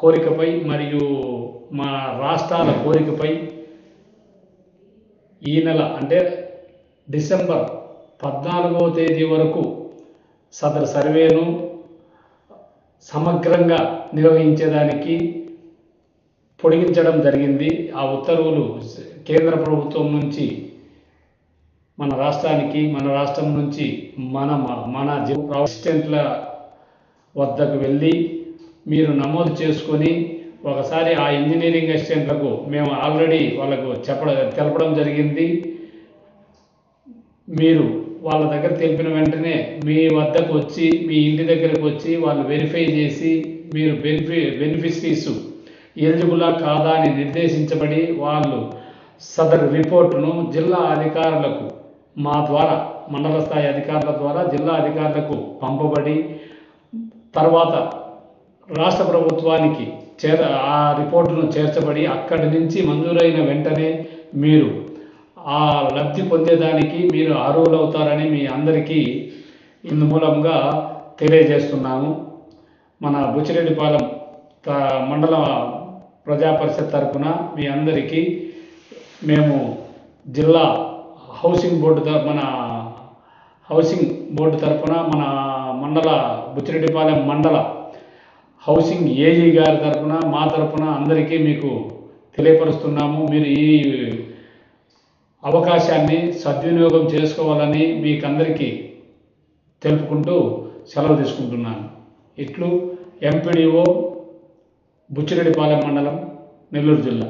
కోరికపై మరియు మా రాష్ట్రాల కోరికపై ఈ నెల అంటే డిసెంబర్ పద్నాలుగవ తేదీ వరకు సదరు సర్వేను సమగ్రంగా నిర్వహించేదానికి పొడిగించడం జరిగింది. ఆ ఉత్తర్వులు కేంద్ర ప్రభుత్వం నుంచి మన రాష్ట్రానికి మన రాష్ట్రం నుంచి మన మన అసిస్టెంట్ల వద్దకు వెళ్ళి మీరు నమోదు చేసుకొని ఒకసారి ఆ ఇంజనీరింగ్ అసిస్టెంట్లకు మేము ఆల్రెడీ వాళ్ళకు చెప్పడం తెలపడం జరిగింది. మీరు వాళ్ళ దగ్గర తెలిపిన వెంటనే మీ వద్దకు వచ్చి మీ ఇంటి దగ్గరకు వచ్చి వాళ్ళు వెరిఫై చేసి మీరు బెనిఫి బెనిఫిషరీస్ ఎలిజిబులా కాదా అని నిర్దేశించబడి వాళ్ళు సదరు రిపోర్టును జిల్లా అధికారులకు మా ద్వారా మండల స్థాయి అధికారుల ద్వారా జిల్లా అధికారులకు పంపబడి తర్వాత రాష్ట్ర ప్రభుత్వానికి చేర ఆ రిపోర్టును చేర్చబడి అక్కడి నుంచి మంజూరైన వెంటనే మీరు ఆ లబ్ధి పొందేదానికి మీరు అర్హులవుతారని మీ అందరికీ ఇందు మూలంగా తెలియజేస్తున్నాము. మన బుచ్చిరెడ్డిపాలెం త- మండల ప్రజా తరఫున తరపున మీ అందరికీ మేము జిల్లా హౌసింగ్ బోర్డు తర- మన హౌసింగ్ బోర్డు తరఫున మన మండల బుచ్చిరెడ్డిపాలెం మండల హౌసింగ్ ఏజీ గారి తరఫున మా తరఫున అందరికీ మీకు తెలియపరుస్తున్నాము. మీరు ఈ అవకాశాన్ని సద్వినియోగం చేసుకోవాలని మీకందరికీ తెలుపుకుంటూ సెలవు తీసుకుంటున్నాను. ఇట్లు ఎంపీడీఓ బుచ్చిరెడ్డిపాలెం మండలం నెల్లూరు జిల్లా.